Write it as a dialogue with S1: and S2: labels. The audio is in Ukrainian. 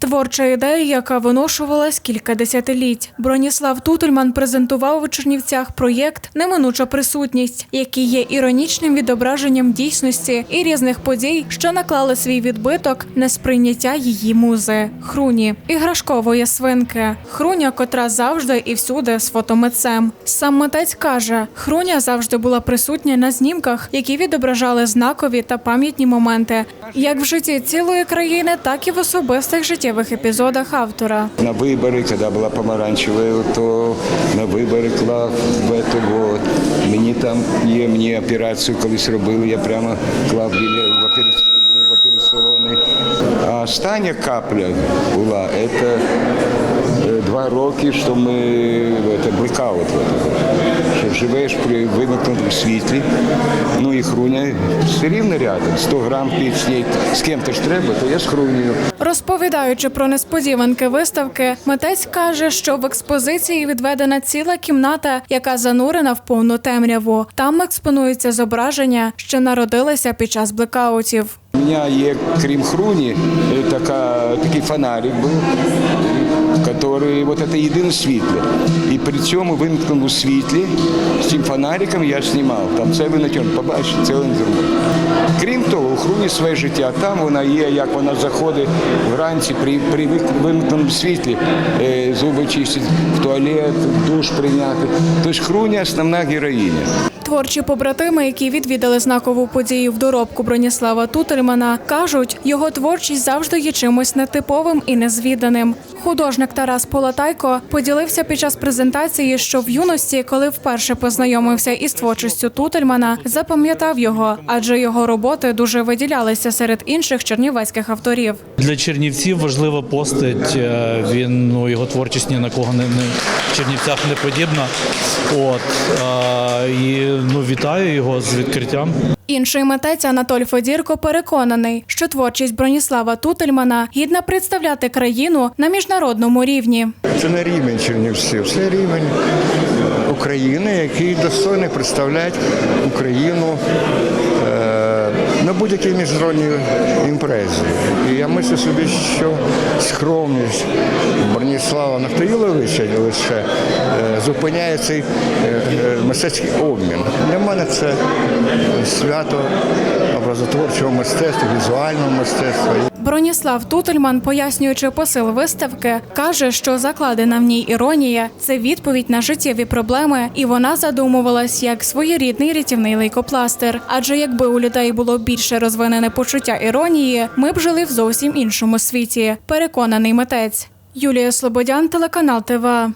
S1: Творча ідея, яка виношувалась кілька десятиліть. Броніслав Тутельман презентував у Чернівцях проєкт Неминуча присутність, який є іронічним відображенням дійсності і різних подій, що наклали свій відбиток на сприйняття її музи Хруні, іграшкової свинки. Хруня, котра завжди і всюди з фотомитцем. Сам митець каже, Хруня завжди була присутня на знімках, які відображали знакові та пам'ятні моменти, як в житті цілої країни, так і в особистих життєвих епізодах автора.
S2: На вибори, коли була помаранчева, то на вибори клав в эту. Мені там є, мені операцію колись робили, я прямо клав біля в операці- А остання капля була, це два роки, що ми це, блекаут. Що живеш при вимкнутому світлі, ну і хруня все рівно рядом. 100 грам під. З ким-то ж треба, то я з хрунею.
S1: Розповідаючи про несподіванки виставки, митець каже, що в експозиції відведена ціла кімната, яка занурена в повну темряву. Там експонуються зображення, що народилися під час блекаутів.
S2: У мене є, крім хруні, е, така, такий фонарик був, який вот це єдине світло. І при цьому вимкненому світлі з цим фонариком я знімав. Там це ви на тьому побачите, це він. Крім того, у хруні своє життя. Там вона є, як вона заходить вранці при, при вимкненому світлі, е, зуби чистить, в туалет, душ прийняти. Тобто хруня основна героїня.
S1: Творчі побратими, які відвідали знакову подію в доробку Броніслава Тутельмана, кажуть, його творчість завжди є чимось нетиповим і незвіданим. Художник Тарас Полатайко поділився під час презентації, що в юності, коли вперше познайомився із творчістю Тутельмана, запам'ятав його, адже його роботи дуже виділялися серед інших чернівецьких авторів.
S3: Для чернівців важлива постать. е, Він ну його творчість ні на кого не, в Чернівцях не подібна. От е, і ну вітаю його з відкриттям.
S1: Інший митець Анатоль Федірко переконаний, що творчість Броніслава Тутельмана гідна представляти країну на міжнародному рівні.
S4: Це не рівень Чернівців, це рівень України, який достойно представляє Україну е, будь-якій міжнародній імпрезі. І я мислю собі, що скромність Броніслава Нафтоїловича лише е, зупиняє цей е, е, мистецький обмін. Для мене це свято образотворчого мистецтва, візуального мистецтва.
S1: Броніслав Тутельман, пояснюючи посил виставки, каже, що закладена в ній іронія це відповідь на життєві проблеми, і вона задумувалась як своєрідний рятівний лейкопластир. Адже якби у людей було більше розвинене почуття іронії, ми б жили в зовсім іншому світі. Переконаний митець. Юлія Слободян, телеканал ТВА.